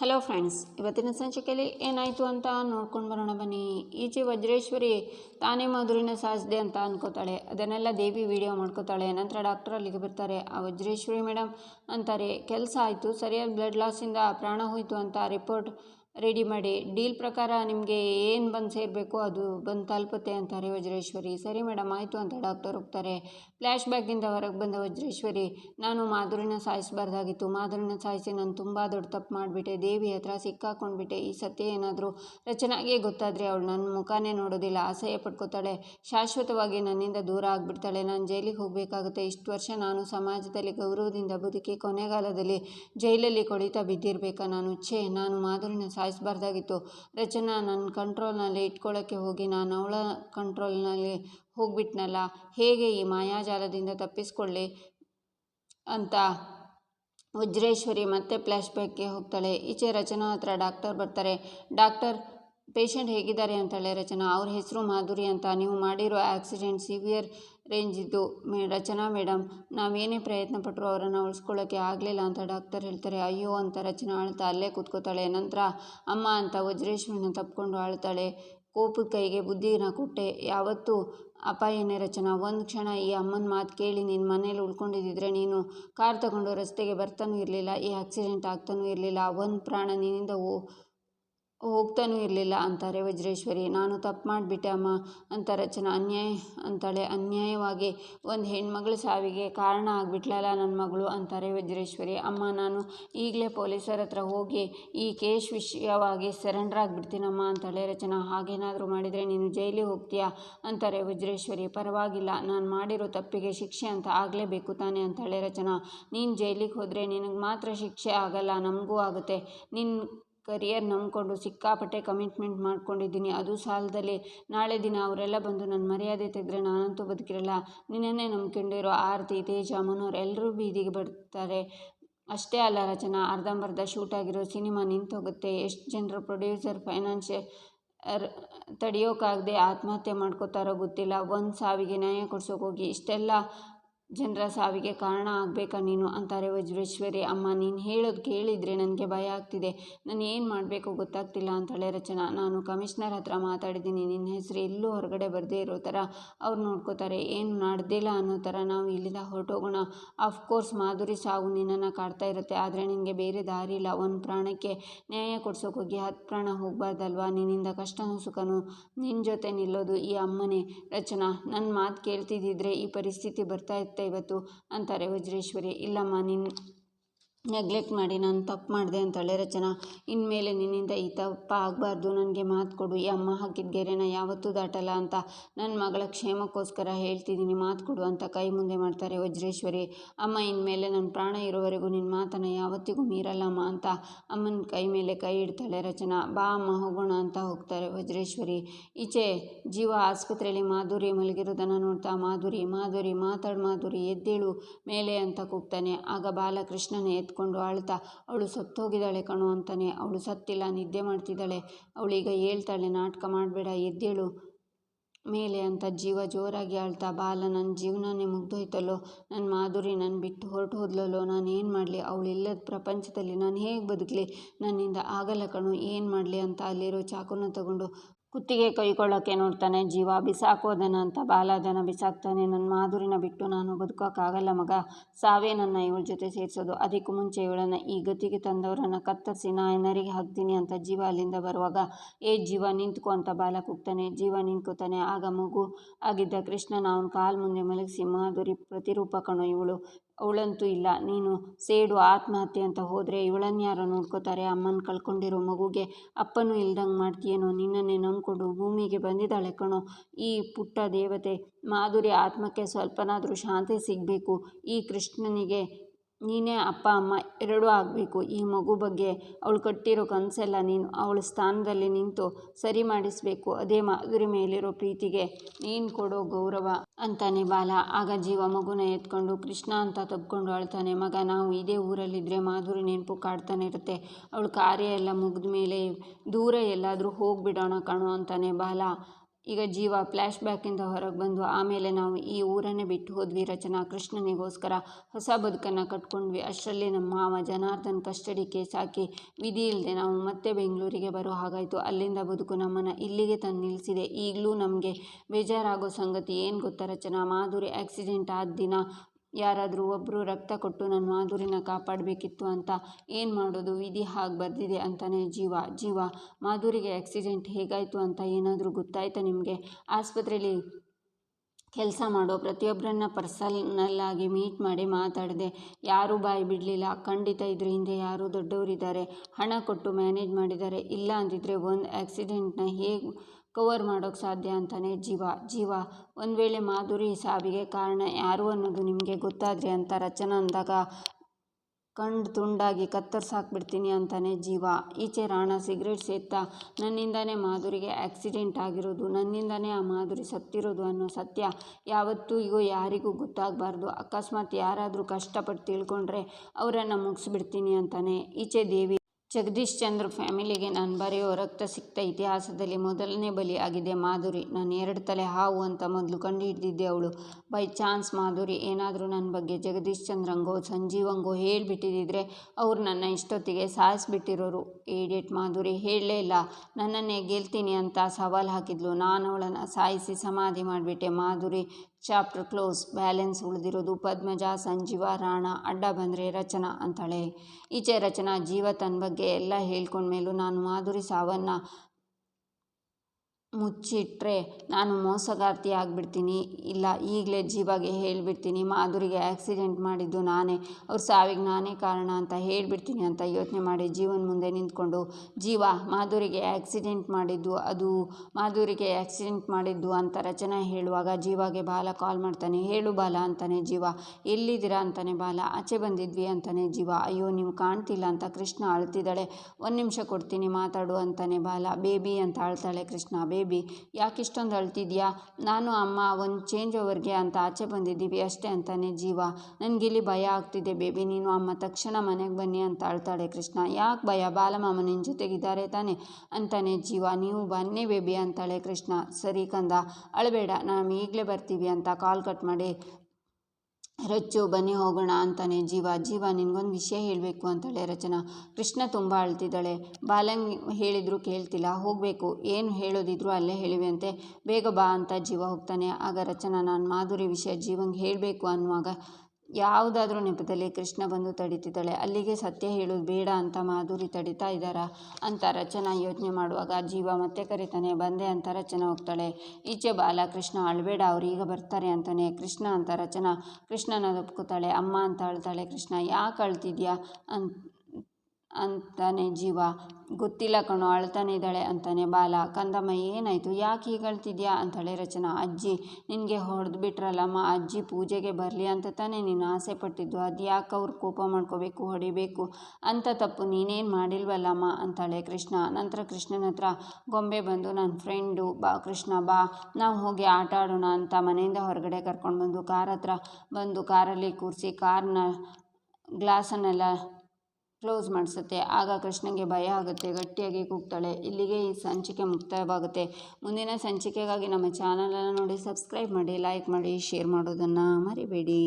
Hello friends ಇವತ್ತಿನ ಸಂಚಿಕೆಯಲ್ಲಿ ಏನಾಯಿತು ಅಂತ ನೋಡ್ಕೊಂಡು ಬರೋಣ ಬನ್ನಿ. ಈಚೆ ವಜ್ರೇಶ್ವರಿ ತಾನೇ ಮಧುರಿನ ಸಾಧಿಸಿದೆ ಅಂತ ಅನ್ಕೋತಾಳೆ. ಅದನ್ನೆಲ್ಲ ದೇವಿ ವಿಡಿಯೋ ಮಾಡ್ಕೋತಾಳೆ. ನಂತರ ಡಾಕ್ಟರ್ ಅಲ್ಲಿಗೆ ಬರ್ತಾರೆ. ಆ ವಜ್ರೇಶ್ವರಿ ಮೇಡಮ್ ಅಂತಾರೆ, ಕೆಲಸ ಆಯಿತು, ಸರಿಯಾದ ಬ್ಲಡ್ ಲಾಸಿಂದ ಪ್ರಾಣ ಹೋಯಿತು ಅಂತ ರಿಪೋರ್ಟ್ ರೆಡಿ ಮಾಡಿ. ಡೀಲ್ ಪ್ರಕಾರ ನಿಮಗೆ ಏನು ಬಂದು ಸೇರಬೇಕು ಅದು ಬಂದು ತಲುಪುತ್ತೆ ಅಂತಾರೆ ವಜ್ರೇಶ್ವರಿ. ಸರಿ ಮೇಡಮ್, ಆಯಿತು ಅಂತ ಡಾಕ್ಟರ್ ಹೋಗ್ತಾರೆ. ಫ್ಲ್ಯಾಶ್ ಬ್ಯಾಗಿಂದ ಹೊರಗೆ ಬಂದ ವಜ್ರೇಶ್ವರಿ, ನಾನು ಮಾಧುರಿನ ಸಾಯಿಸಬಾರ್ದಾಗಿತ್ತು. ಮಾಧುರಿನ ಸಾಯಿಸಿ ನಾನು ತುಂಬ ದೊಡ್ಡ ತಪ್ಪು ಮಾಡಿಬಿಟ್ಟೆ. ದೇವಿ ಹತ್ರ ಸಿಕ್ಕಾಕೊಂಡ್ಬಿಟ್ಟೆ. ಈ ಸತ್ಯ ಏನಾದರೂ ರಚನಾಗೆ ಗೊತ್ತಾದರೆ ಅವಳು ನನ್ನ ಮುಖಾನೇ ನೋಡೋದಿಲ್ಲ. ಅಸಹ್ಯ ಪಡ್ಕೋತಾಳೆ ಶಾಶ್ವತವಾಗಿ ನನ್ನಿಂದ ದೂರ ಆಗಿಬಿಡ್ತಾಳೆ. ನಾನು ಜೈಲಿಗೆ ಹೋಗಬೇಕಾಗುತ್ತೆ. ಇಷ್ಟು ವರ್ಷ ನಾನು ಸಮಾಜದಲ್ಲಿ ಗೌರವದಿಂದ ಬದುಕಿ ಕೊನೆಗಾಲದಲ್ಲಿ ಜೈಲಲ್ಲಿ ಕೊಳಿತಾ ಬಿದ್ದಿರಬೇಕಾ? ನಾನು ಛೇ, ನಾನು ಮಾಧುರಿನ ಸಾಯಿಸಬಾರ್ದಾಗಿತ್ತು ರಚನಾ ನನ್ನ ಕಂಟ್ರೋಲ್ನಲ್ಲಿ ಇಟ್ಕೊಳ್ಳೋಕ್ಕೆ ಹೋಗಿ, ನಾನು ಅವಳ ಕಂಟ್ರೋಲ್ನಲ್ಲಿ ಹೋಗ್ಬಿಟ್ನಲ್ಲ, ಹೇಗೆ ಈ ಮಾಯಾಜಾಲದಿಂದ ತಪ್ಪಿಸ್ಕೊಳ್ಳಿ ಅಂತ ವಜ್ರೇಶ್ವರಿ ಮತ್ತೆ ಫ್ಲ್ಯಾಶ್ ಬ್ಯಾಕ್ಗೆ ಹೋಗ್ತಾಳೆ. ಈಚೆ ರಚನಾ ಹತ್ರ ಡಾಕ್ಟರ್ ಬರ್ತಾರೆ. ಡಾಕ್ಟರ್, ಪೇಷಂಟ್ ಹೇಗಿದ್ದಾರೆ ಅಂತಾಳೆ ರಚನಾ, ಅವ್ರ ಹೆಸರು ಮಾಧುರಿ ಅಂತ, ನೀವು ಮಾಡಿರೋ ಆಕ್ಸಿಡೆಂಟ್ ಸಿವಿಯರ್ ರೇಂಜ್ ಇದ್ದು ಮೇ, ರಚನಾ ಮೇಡಮ್ ನಾವೇನೇ ಪ್ರಯತ್ನ ಪಟ್ಟರು ಅವರನ್ನು ಉಳಿಸ್ಕೊಳ್ಳೋಕ್ಕೆ ಆಗಲಿಲ್ಲ ಅಂತ ಡಾಕ್ಟರ್ ಹೇಳ್ತಾರೆ. ಅಯ್ಯೋ ಅಂತ ರಚನಾ ಅಳ್ತಾ ಅಲ್ಲೇ ಕೂತ್ಕೋತಾಳೆ. ನಂತರ ಅಮ್ಮ ಅಂತ ವಜ್ರೇಶ್ವರನ ತಪ್ಪಿಕೊಂಡು ಅಳ್ತಾಳೆ. ಕೋಪದ ಕೈಗೆ ಬುದ್ಧಿನ ಕೊಟ್ಟೆ. ಯಾವತ್ತೂ ಅಪಾಯನೇ ರಚನಾ, ಒಂದು ಕ್ಷಣ ಈ ಅಮ್ಮನ ಮಾತು ಕೇಳಿ ನಿನ್ನ ಮನೇಲಿ ಉಳ್ಕೊಂಡಿದ್ದಿದ್ರೆ ನೀನು ಕಾರ್ ತಗೊಂಡು ರಸ್ತೆಗೆ ಬರ್ತಾನೂ ಇರಲಿಲ್ಲ, ಈ ಆಕ್ಸಿಡೆಂಟ್ ಆಗ್ತಾನೂ ಇರಲಿಲ್ಲ ಒಂದು ಪ್ರಾಣ ನಿನ್ನಿಂದ ಹೋ ಹೋಗ್ತಾನೂ ಇರಲಿಲ್ಲ ಅಂತಾರೆ ವಜ್ರೇಶ್ವರಿ. ನಾನು ತಪ್ಪು ಮಾಡಿಬಿಟ್ಟೆ ಅಮ್ಮ ಅಂತ ರಚನಾ ಅನ್ಯಾಯ ಅಂತಾಳೆ. ಅನ್ಯಾಯವಾಗಿ ಒಂದು ಹೆಣ್ಮಗಳ ಸಾವಿಗೆ ಕಾರಣ ಆಗಿಬಿಟ್ಲಲ್ಲ ನನ್ನ ಮಗಳು ಅಂತಾರೆ ವಜ್ರೇಶ್ವರಿ. ಅಮ್ಮ, ನಾನು ಈಗಲೇ ಪೊಲೀಸರ ಹತ್ರ ಹೋಗಿ ಈ ಕೇಸ್ ವಿಷಯವಾಗಿ ಸರೆಂಡರ್ ಆಗಿಬಿಡ್ತೀನಮ್ಮ ಅಂತಾಳೆ ರಚನಾ. ಹಾಗೇನಾದರೂ ಮಾಡಿದರೆ ನೀನು ಜೈಲಿಗೆ ಹೋಗ್ತೀಯಾ ಅಂತಾರೆ ವಜ್ರೇಶ್ವರಿ. ಪರವಾಗಿಲ್ಲ. ನಾನು ಮಾಡಿರೋ ತಪ್ಪಿಗೆ ಶಿಕ್ಷೆ ಅಂತ ಆಗಲೇಬೇಕು ತಾನೇ ಅಂತಾಳೆ ರಚನಾ. ನೀನು ಜೈಲಿಗೆ ಹೋದರೆ ನಿನಗೆ ಮಾತ್ರ ಶಿಕ್ಷೆ ಆಗಲ್ಲ, ನಮಗೂ ಆಗುತ್ತೆ. ನಿನ್ನ ಕರಿಯರ್ ನಂಬಿಕೊಂಡು ಸಿಕ್ಕಾಪಟ್ಟೆ ಕಮಿಟ್ಮೆಂಟ್ ಮಾಡ್ಕೊಂಡಿದ್ದೀನಿ. ಅದು ಸಾಲದಲ್ಲಿ ನಾಳೆ ದಿನ ಅವರೆಲ್ಲ ಬಂದು ನನ್ನ ಮರ್ಯಾದೆ ತೆಗೆದ್ರೆ ನಾನಂತೂ ಬದುಕಿರಲ್ಲ. ನಿನ್ನನ್ನೇ ನಂಬ್ಕೊಂಡಿರೋ ಆರತಿ, ತೇಜ ಮನೋರ್ ಎಲ್ಲರೂ ಬೀದಿಗೆ ಬರ್ತಾರೆ. ಅಷ್ಟೇ ಅಲ್ಲ ರಚನಾ, ಅರ್ಧಂಬರ್ಧ ಶೂಟ್ ಆಗಿರೋ ಸಿನಿಮಾ ನಿಂತೋಗುತ್ತೆ. ಎಷ್ಟು ಜನರು ಪ್ರೊಡ್ಯೂಸರ್ ಫೈನಾನ್ಷಿಯಲ್ ತಡೆಯೋಕ್ಕಾಗದೆ ಆತ್ಮಹತ್ಯೆ ಮಾಡ್ಕೋತಾರೋ ಗೊತ್ತಿಲ್ಲ. ಒಂದು ಸಾವಿಗೆ ನ್ಯಾಯ ಕೊಡ್ಸೋಕೆ ಹೋಗಿ. ಇಷ್ಟೆಲ್ಲ ಜನರ ಸಾವಿಗೆ ಕಾರಣ ಆಗಬೇಕಾ ನೀನು? ಅಂತಾರೆ ವಜ್ರೇಶ್ವರಿ. ಅಮ್ಮ, ನೀನು ಹೇಳೋದು ಕೇಳಿದರೆ ನನಗೆ ಭಯ ಆಗ್ತಿದೆ. ನಾನು ಏನು ಮಾಡಬೇಕು ಗೊತ್ತಾಗ್ತಿಲ್ಲ ಅಂತಾಳೆ ರಚನಾ. ನಾನು ಕಮಿಷ್ನರ್ ಹತ್ರ ಮಾತಾಡಿದ್ದೀನಿ. ನಿನ್ನ ಹೆಸರು ಎಲ್ಲೂ ಹೊರಗಡೆ ಬರದೇ ಇರೋ ಥರ ಅವ್ರು ನೋಡ್ಕೋತಾರೆ. ಏನು ನಡೆದಿಲ್ಲ ಅನ್ನೋ ಥರ ನಾವು ಇಲ್ಲಿಂದ ಹೊರಟೋಗೋಣ. ಆಫ್ಕೋರ್ಸ್ ಮಾಧುರಿ ಸಾವು ನಿನ್ನನ್ನು ಕಾಡ್ತಾ ಇರುತ್ತೆ. ಆದರೆ ನಿನಗೆ ಬೇರೆ ದಾರಿ ಇಲ್ಲ. ಒಂದು ಪ್ರಾಣಕ್ಕೆ ನ್ಯಾಯ ಕೊಡ್ಸೋಕೆ ಹೋಗಿ ಹತ್ತು ಪ್ರಾಣ ಹೋಗಬಾರ್ದಲ್ವಾ? ನಿನ್ನಿಂದ ಕಷ್ಟನೂ ಸುಖನೂ ನಿನ್ನ ಜೊತೆ ನಿಲ್ಲೋದು ಈ ಅಮ್ಮನೇ. ರಚನಾ ನನ್ನ ಮಾತು ಕೇಳ್ತಿದ್ದಿದ್ರೆ ಈ ಪರಿಸ್ಥಿತಿ ಬರ್ತಾ ಇತ್ತು. ಇವತ್ತು ಅಂತಾರೆ ವಜ್ರೇಶ್ವರಿ. ಇಲ್ಲಮ್ಮ ನಿನ್ನ ನೆಗ್ಲೆಕ್ಟ್ ಮಾಡಿ ನಾನು ತಪ್ಪು ಮಾಡಿದೆ ಅಂತಾಳೆ ರಚನಾ, ಇನ್ಮೇಲೆ ನಿನ್ನಿಂದ ಈ ತಪ್ಪ ಆಗಬಾರ್ದು, ನನಗೆ ಮಾತು ಕೊಡು, ಈ ಅಮ್ಮ ಹಾಕಿದ ಗೆರೆನ ಯಾವತ್ತೂ ದಾಟಲ್ಲ ಅಂತ ನನ್ನ ಮಗಳ ಕ್ಷೇಮಕ್ಕೋಸ್ಕರ ಹೇಳ್ತಿದ್ದೀನಿ, ಮಾತು ಕೊಡು ಅಂತ ಕೈ ಮುಂದೆ ಮಾಡ್ತಾರೆ ವಜ್ರೇಶ್ವರಿ. ಅಮ್ಮ, ಇನ್ಮೇಲೆ ನನ್ನ ಪ್ರಾಣ ಇರೋವರೆಗೂ ನಿನ್ನ ಮಾತನ್ನು ಯಾವತ್ತಿಗೂ ಮೀರಲ್ಲಮ್ಮ ಅಂತ ಅಮ್ಮನ ಕೈ ಮೇಲೆ ಕೈ ಇಡ್ತಾಳೆ ರಚನಾ. ಬಾ ಅಮ್ಮ, ಹೋಗೋಣ ಅಂತ ಹೋಗ್ತಾರೆ ವಜ್ರೇಶ್ವರಿ. ಈಚೆ ಜೀವ ಆಸ್ಪತ್ರೆಯಲ್ಲಿ ಮಾಧುರಿ ಮಲಗಿರೋದನ್ನು ನೋಡ್ತಾ ಮಾಧುರಿ ಮಾಧುರಿ, ಮಾತಾಡು ಮಾಧುರಿ, ಎದ್ದೇಳು, ಮೇಲೆ ಅಂತ ಕೂಗ್ತಾನೆ. ಆಗ ಬಾಲಕೃಷ್ಣನೇ ಎತ್ಕೊಂಡು ಅಳ್ತಾ, ಅವಳು ಸತ್ತೋಗಿದ್ದಾಳೆ ಕಣೋ ಅಂತಾನೆ. ಅವಳು ಸತ್ತಿಲ್ಲ, ನಿದ್ದೆ ಮಾಡ್ತಿದ್ದಾಳೆ. ಅವಳೀಗ ಹೇಳ್ತಾಳೆ, ನಾಟಕ ಮಾಡಬೇಡ, ಎದ್ದೇಳು ಮೇಲೆ ಅಂತ ಜೀವ ಜೋರಾಗಿ ಆಳ್ತಾ ಬಾಲ ನನ್ನ ಜೀವನನೇ ಮುಗ್ದೋಯ್ತಲ್ಲೋ ನನ್ನ ಮಾಧುರಿ ನನ್ನ ಬಿಟ್ಟು ಹೊರಟು ಹೋದ್ಲಲ್ಲೋ, ನಾನು ಏನು ಮಾಡಲಿ? ಅವಳಿಲ್ಲದ ಪ್ರಪಂಚದಲ್ಲಿ ನಾನು ಹೇಗೆ ಬದುಕಲಿ? ನನ್ನಿಂದ ಆಗಲ್ಲ ಕಣೋ, ಏನು ಮಾಡಲಿ? ಅಂತ ಅಲ್ಲಿರೋ ಚಾಕುನ ತಗೊಂಡು ಕುತ್ತಿಗೆ ಕೈಕೊಳ್ಳೋಕ್ಕೆ ನೋಡ್ತಾನೆ. ಜೀವ ಬಿಸಾಕೋದನ ಅಂತ ಬಾಲದನ ಬಿಸಾಕ್ತಾನೆ. ನನ್ನ ಮಾಧುರಿನ ಬಿಟ್ಟು ನಾನು ಬದುಕೋಕ್ಕಾಗಲ್ಲ ಮಗ. ಸಾವೇ ನನ್ನ ಇವಳ ಜೊತೆ ಸೇರಿಸೋದು. ಅದಕ್ಕೂ ಮುಂಚೆ ಇವಳನ್ನು ಈ ಗತಿಗೆ ತಂದವರನ್ನು ಕತ್ತರಿಸಿ ನಾಯನರಿಗೆ ಹಾಕ್ತೀನಿ ಅಂತ ಜೀವ ಅಲ್ಲಿಂದ ಬರುವಾಗ, ಏ ಜೀವ ನಿಂತ್ಕೊ ಅಂತ ಬಾಲ ಕೂಗ್ತಾನೆ. ಜೀವ ನಿಂತ್ಕೋತಾನೆ. ಆಗ ಮಗು ಆಗಿದ್ದ ಕೃಷ್ಣನ ಅವನ ಕಾಲು ಮುಂದೆ ಮಲಗಿಸಿ, ಮಾಧುರಿ ಪ್ರತಿರೂಪ ಕಣೋ ಇವಳು. ಅವಳಂತೂ ಇಲ್ಲ. ನೀನು ಸೇಡು ಆತ್ಮಹತ್ಯೆ ಅಂತ ಹೋದರೆ ಇವಳನ್ನು ಯಾರೋ ನೋಡ್ಕೋತಾರೆ. ಅಮ್ಮನ ಕಳ್ಕೊಂಡಿರೋ ಮಗುಗೆ ಅಪ್ಪನೂ ಇಲ್ದಂಗೆ ಮಾಡ್ತೀಯೇನೋ? ನಿನ್ನನ್ನೇ ನಂಬಿಕೊಂಡು ಭೂಮಿಗೆ ಬಂದಿದ್ದಾಳೆ ಕಣೋ. ಈ ಪುಟ್ಟ ದೇವತೆ, ಮಾಧುರಿ ಆತ್ಮಕ್ಕೆ ಸ್ವಲ್ಪನಾದರೂ ಶಾಂತಿ ಸಿಗಬೇಕು. ಈ ಕೃಷ್ಣನಿಗೆ ನೀನೇ ಅಪ್ಪ, ಅಮ್ಮ ಎರಡೂ ಆಗಬೇಕು. ಈ ಮಗು ಬಗ್ಗೆ ಅವಳು ಕಟ್ಟಿರೋ ಕನಸೆಲ್ಲ ನೀನು ಅವಳ ಸ್ಥಾನದಲ್ಲಿ ನಿಂತು ಸರಿ ಮಾಡಿಸಬೇಕು ಅದೇ ಮಾಧುರಿ ಮೇಲಿರೋ ಪ್ರೀತಿಗೆ ನೀನು ಕೊಡೋ ಗೌರವ. ಅಂತಾನೆ ಬಾಲ. ಆಗ ಜೀವ ಮಗುನ ಎತ್ಕೊಂಡು ಕೃಷ್ಣ ಅಂತ ತಬ್ಕೊಂಡು ಅಳ್ತಾನೆ. ಮಗ, ನಾವು ಇದೇ ಊರಲ್ಲಿದ್ದರೆ ಮಾಧುರಿ ನೆನಪು ಕಾಡ್ತಾನೆ ಇರುತ್ತೆ. ಅವಳು ಕಾರ್ಯ ಎಲ್ಲ ಮುಗಿದ ಮೇಲೆ ದೂರ ಎಲ್ಲಾದರೂ ಹೋಗಿಬಿಡೋಣ ಕಣೋ ಅಂತಾನೆ ಬಾಲ. ಈಗ ಜೀವ ಫ್ಲ್ಯಾಶ್ ಬ್ಯಾಕಿಂದ ಹೊರಗೆ ಬಂದು ಆಮೇಲೆ ನಾವು ಈ ಊರನ್ನೇ ಬಿಟ್ಟು ಹೋದ್ವಿ ರಚನಾ ಕೃಷ್ಣನಿಗೋಸ್ಕರ. ಹೊಸ ಬದುಕನ್ನು ಕಟ್ಕೊಂಡ್ವಿ. ಅಷ್ಟರಲ್ಲಿ ನಮ್ಮ ಮಾವ ಜನಾರ್ದನ್ ಕಸ್ಟಡಿ ಕೇಸ್ ಹಾಕಿ ವಿಧಿ ಇಲ್ಲದೆ ನಾವು ಮತ್ತೆ ಬೆಂಗಳೂರಿಗೆ ಬರೋ ಹಾಗಾಯಿತು. ಅಲ್ಲಿಂದ ಬದುಕು ನಮ್ಮನ್ನು ಇಲ್ಲಿಗೆ ತಂದು ನಿಲ್ಲಿಸಿದೆ ಈಗಲೂ ನಮಗೆ ಬೇಜಾರಾಗೋ ಸಂಗತಿ ಏನು ಗೊತ್ತಾ ರಚನಾ? ಮಾಧುರಿ ಆಕ್ಸಿಡೆಂಟ್ ಆದ ದಿನ ಯಾರಾದರೂ ಒಬ್ಬರು ರಕ್ತ ಕೊಟ್ಟು ನನ್ನ ಮಾಧುರಿನ ಕಾಪಾಡಬೇಕಿತ್ತು ಅಂತ ಏನು ಮಾಡೋದು? ವಿಧಿ ಹಾಗೆ ಬರೆದಿದೆ ಅಂತಲೇ ಜೀವ. ಜೀವ, ಮಾಧುರಿಗೆ ಆಕ್ಸಿಡೆಂಟ್ ಹೇಗಾಯಿತು ಅಂತ ಏನಾದರೂ ಗೊತ್ತಾಯ್ತಾ ನಿಮಗೆ? ಆಸ್ಪತ್ರೆಯಲ್ಲಿ ಕೆಲಸ ಮಾಡೋ ಪ್ರತಿಯೊಬ್ಬರನ್ನ ಪರ್ಸನಲ್ಲಾಗಿ ಮೀಟ್ ಮಾಡಿ ಮಾತಾಡಿದೆ. ಯಾರೂ ಬಾಯಿ ಬಿಡಲಿಲ್ಲ. ಖಂಡಿತ ಇದ್ರ ಹಿಂದೆ ಯಾರೂ ದೊಡ್ಡವರಿದ್ದಾರೆ. ಹಣ ಕೊಟ್ಟು ಮ್ಯಾನೇಜ್ ಮಾಡಿದ್ದಾರೆ. ಇಲ್ಲ ಅಂದಿದ್ರೆ ಒಂದು ಆ್ಯಕ್ಸಿಡೆಂಟ್ನ ಹೇಗೆ ಕವರ್ ಮಾಡೋಕೆ ಸಾಧ್ಯ ಅಂತಾನೆ ಜೀವ. ಜೀವ, ಒಂದು ವೇಳೆ ಮಾಧುರಿ ಸಾವಿಗೆ ಕಾರಣ ಯಾರು ಅನ್ನೋದು ನಿಮಗೆ ಗೊತ್ತಾದರೆ ಅಂತ ರಚನಾ ಅಂದಾಗ, ಕಂಡು ತುಂಡಾಗಿ ಕತ್ತರಿಸಾಕ್ಬಿಡ್ತೀನಿ ಅಂತಾನೆ ಜೀವ. ಈಚೆ ರಾಣ ಸಿಗರೇಟ್ ಸೇತ ನನ್ನಿಂದಾನೇ ಮಾಧುರಿಗೆ ಆಕ್ಸಿಡೆಂಟ್ ಆಗಿರೋದು, ನನ್ನಿಂದಾನೇ ಆ ಮಾಧುರಿ ಸತ್ತಿರೋದು ಅನ್ನೋ ಸತ್ಯ ಯಾವತ್ತೂ ಈಗ ಯಾರಿಗೂ ಗೊತ್ತಾಗಬಾರ್ದು. ಅಕಸ್ಮಾತ್ ಯಾರಾದರೂ ಕಷ್ಟಪಟ್ಟು ತಿಳ್ಕೊಂಡ್ರೆ ಅವರನ್ನು ಮುಗಿಸ್ಬಿಡ್ತೀನಿ ಅಂತಾನೆ. ಈಚೆ ದೇವಿ ಜಗದೀಶ್ ಚಂದ್ರ ಫ್ಯಾಮಿಲಿಗೆ ನಾನು ಬರೆಯೋ ರಕ್ತ ಸಿಕ್ತ ಇತಿಹಾಸದಲ್ಲಿ ಮೊದಲನೇ ಬಲಿ ಆಗಿದೆ ಮಾಧುರಿ. ನಾನು ಎರಡು ತಲೆ ಹಾವು ಅಂತ ಮೊದಲು ಕಂಡು ಹಿಡಿದಿದ್ದೆ ಅವಳು. ಬೈ ಚಾನ್ಸ್ ಮಾಧುರಿ, ಏನಾದರೂ ನನ್ನ ಬಗ್ಗೆ ಜಗದೀಶ್ ಚಂದ್ರಂಗೋ, ಸಂಜೀವಂಗೋ ಹೇಳಿಬಿಟ್ಟಿದ್ದಿದ್ರೆ ಅವ್ರು ನನ್ನ ಇಷ್ಟೊತ್ತಿಗೆ ಸಾಯಿಸ್ಬಿಟ್ಟಿರೋರು. ಏಡಿಯಟ್ ಮಾಧುರಿ, ಹೇಳಲೇ ಇಲ್ಲ. ನನ್ನನ್ನೇ ಗೆಲ್ತೀನಿ ಅಂತ ಸವಾಲು ಹಾಕಿದ್ಲು. ನಾನು ಅವಳನ್ನು ಸಾಯಿಸಿ ಸಮಾಧಿ ಮಾಡಿಬಿಟ್ಟೆ ಮಾಧುರಿ. ಚಾಪ್ಟರ್ ಕ್ಲೋಸ್ ಬ್ಯಾಲೆನ್ಸ್ ಉಳಿದಿರೋದು ಪದ್ಮಜ, ಸಂಜೀವ, ರಾಣ, ಅಡ್ಡ ಬಂದರೆ ರಚನಾ ಅಂತಾಳೆ. ಈಚೆ ರಚನಾ ಜೀವ ತನ್ನ ಬಗ್ಗೆ ಎಲ್ಲ ಹೇಳ್ಕೊಂಡ್ಮೇಲೂ ನಾನು ಮಾಧುರಿ ಸಾವನ್ನು ಮುಚ್ಚಿಟ್ರೆ ನಾನು ಮೋಸಗಾರ್ತಿ ಆಗಿಬಿಡ್ತೀನಿ. ಇಲ್ಲ, ಈಗಲೇ ಜೀವಾಗೆ ಹೇಳಿಬಿಡ್ತೀನಿ. ಮಾಧುರಿಗೆ ಆ್ಯಕ್ಸಿಡೆಂಟ್ ಮಾಡಿದ್ದು ನಾನೇ. ಅವ್ರ ಸಾವಿಗೆ ನಾನೇ ಕಾರಣ ಅಂತ ಹೇಳಿಬಿಡ್ತೀನಿ ಅಂತ ಯೋಚನೆ ಮಾಡಿ ಜೀವನ ಮುಂದೆ ನಿಂತ್ಕೊಂಡು, ಜೀವ, ಮಾಧುರಿಗೆ ಆ್ಯಕ್ಸಿಡೆಂಟ್ ಮಾಡಿದ್ದು ಅದು, ಮಾಧುರಿಗೆ ಆ್ಯಕ್ಸಿಡೆಂಟ್ ಮಾಡಿದ್ದು ಅಂತ ರಚನೆ ಹೇಳುವಾಗ ಜೀವಾಗೆ ಬಾಲ ಕಾಲ್ ಮಾಡ್ತಾನೆ, ಹೇಳು ಬಾಲ ಅಂತಾನೆ ಜೀವ. ಎಲ್ಲಿದ್ದೀರಾ ಅಂತಾನೆ ಬಾಲ. ಆಚೆ ಬಂದಿದ್ವಿ ಅಂತಾನೆ ಜೀವ. ಅಯ್ಯೋ, ನೀವು ಕಾಣ್ತಿಲ್ಲ ಅಂತ ಕೃಷ್ಣ ಅಳ್ತಿದ್ದಾಳೆ. ಒಂದು ನಿಮಿಷ ಕೊಡ್ತೀನಿ, ಮಾತಾಡು ಅಂತಾನೆ ಬಾಲ. ಬೇಬಿ ಅಂತ ಅಳ್ತಾಳೆ ಕೃಷ್ಣ. ಬೇಬಿ ಯಾಕೆ ಇಷ್ಟೊಂದು ಅಳ್ತಿದ್ಯಾ? ನಾನು, ಅಮ್ಮ, ಒಂದು ಚೇಂಜ್ ಓವರ್ಗೆ ಅಂತ ಆಚೆ ಬಂದಿದ್ದೀವಿ ಅಷ್ಟೇ ಅಂತಾನೆ ಜೀವ. ನನಗಿಲ್ಲಿ ಭಯ ಆಗ್ತಿದೆ ಬೇಬಿ, ನೀನು ಅಮ್ಮ ತಕ್ಷಣ ಮನೆಗೆ ಬನ್ನಿ ಅಂತ ಅಳ್ತಾಳೆ ಕೃಷ್ಣ. ಯಾಕೆ ಭಯ? ಬಾಲಮಾಮ ನಿನ್ನ ಜೊತೆಗಿದ್ದಾರೆ ತಾನೆ ಅಂತಾನೆ ಜೀವ. ನೀವು ಬನ್ನಿ ಬೇಬಿ ಅಂತಾಳೆ ಕೃಷ್ಣ. ಸರಿ ಕಂದ, ಅಳಬೇಡ ನಾವು ಈಗಲೇ ಬರ್ತೀವಿ ಅಂತ ಕಾಲ್ ಕಟ್ ಮಾಡಿ. ರಚ್ಚು, ಬನ್ನಿ ಹೋಗೋಣ ಅಂತಾನೆ ಜೀವ. ಜೀವ, ನಿನಗೊಂದು ವಿಷಯ ಹೇಳಬೇಕು ಅಂತಾಳೆ ರಚನಾ. ಕೃಷ್ಣ ತುಂಬ ಅಳ್ತಿದ್ದಾಳೆ. ಬಾಲಂಗ್ ಹೇಳಿದ್ರು ಕೇಳ್ತಿಲ್ಲ. ಹೋಗಬೇಕು. ಏನು ಹೇಳೋದಿದ್ರು ಅಲ್ಲೇ ಹೇಳಿವೆಂತೆ ಬೇಗ ಬಾ ಅಂತ ಜೀವ ಹೋಗ್ತಾನೆ. ಆಗ ರಚನಾ, ನಾನು ಮಾಧುರಿ ವಿಷಯ ಜೀವಂಗೆ ಹೇಳಬೇಕು ಅನ್ನುವಾಗ ಯಾವುದಾದ್ರೂ ನೆಪದಲ್ಲಿ ಕೃಷ್ಣ ಬಂದು ತಡೀತಿದ್ದಾಳೆ. ಅಲ್ಲಿಗೆ ಸತ್ಯ ಹೇಳೋದು ಬೇಡ ಅಂತ ಮಾಧುರಿ ತಡಿತಾ ಇದ್ದಾರಾ? ಅಂತ ರಚನಾ ಯೋಚನೆ ಮಾಡುವಾಗ ಜೀವ ಮತ್ತೆ ಕರೀತಾನೆ, ಬಂದೆ ಅಂತ ರಚನಾ ಹೋಗ್ತಾಳೆ. ಈಚೆ ಬಾಲ, ಕೃಷ್ಣ ಅಳಬೇಡ, ಅವ್ರು ಈಗ ಬರ್ತಾರೆ ಅಂತಾನೆ. ಕೃಷ್ಣ ಅಂತ ರಚನಾ, ಕೃಷ್ಣನ ಒಪ್ಕೋತಾಳೆ, ಅಮ್ಮ ಅಂತ ಅಳ್ತಾಳೆ. ಕೃಷ್ಣ, ಯಾಕೆ ಅಳ್ತಿದ್ಯಾ? ಅಂತ ಅಂತಾನೆ ಜೀವ. ಗೊತ್ತಿಲ್ಲ ಕಣೋ, ಅಳ್ತಾನೆ ಇದ್ದಾಳೆ ಅಂತಾನೆ ಬಾಲ. ಕಂದಮ್ಮ, ಏನಾಯಿತು? ಯಾಕೆ ಹೀಗೆ ಅಳ್ತಿದ್ಯಾ? ಅಂತಾಳೆ ರಚನಾ. ಅಜ್ಜಿ, ನಿನಗೆ ಹೊಡೆದು ಬಿಟ್ರಲ್ಲಮ್ಮ ಅಜ್ಜಿ ಪೂಜೆಗೆ ಬರಲಿ ಅಂತ ತಾನೇ ನೀನು ಆಸೆ ಪಟ್ಟಿದ್ದು. ಅದು ಯಾಕೆ ಅವ್ರು ಕೋಪ ಮಾಡ್ಕೋಬೇಕು, ಹೊಡಿಬೇಕು? ಅಂತ ತಪ್ಪು ನೀನೇನು ಮಾಡಿಲ್ವಲ್ಲಮ್ಮ ಅಂತಾಳೆ ಕೃಷ್ಣ. ನಂತರ ಕೃಷ್ಣನ ಹತ್ರ ಗೊಂಬೆ ಬಂದು ನನ್ನ ಫ್ರೆಂಡು, ಬಾ ಕೃಷ್ಣ, ಬಾ. ನಾವು ಹೋಗಿ ಆಟ ಆಡೋಣ ಅಂತ ಮನೆಯಿಂದ ಹೊರಗಡೆ ಕರ್ಕೊಂಡು ಬಂದು, ಕಾರ್ ಹತ್ರ ಬಂದು, ಕಾರಲ್ಲಿ ಕೂರಿಸಿ, ಕಾರ್ನ, ಗ್ಲಾಸನ್ನೆಲ್ಲ ಕ್ಲೋಸ್ ಮಾಡಿಸುತ್ತೆ. ಆಗ ಕೃಷ್ಣನಿಗೆ ಭಯ ಆಗುತ್ತೆ. ಗಟ್ಟಿಯಾಗಿ ಕೂಗ್ತಾಳೆ. ಇಲ್ಲಿಗೆ ಈ ಸಂಚಿಕೆ ಮುಕ್ತಾಯವಾಗುತ್ತೆ. ಮುಂದಿನ ಸಂಚಿಕೆಗಾಗಿ ನಮ್ಮ ಚಾನಲನ್ನು ನೋಡಿ, ಸಬ್ಸ್ಕ್ರೈಬ್ ಮಾಡಿ, ಲೈಕ್ ಮಾಡಿ, ಶೇರ್ ಮಾಡೋದನ್ನು ಮರಿಬೇಡಿ.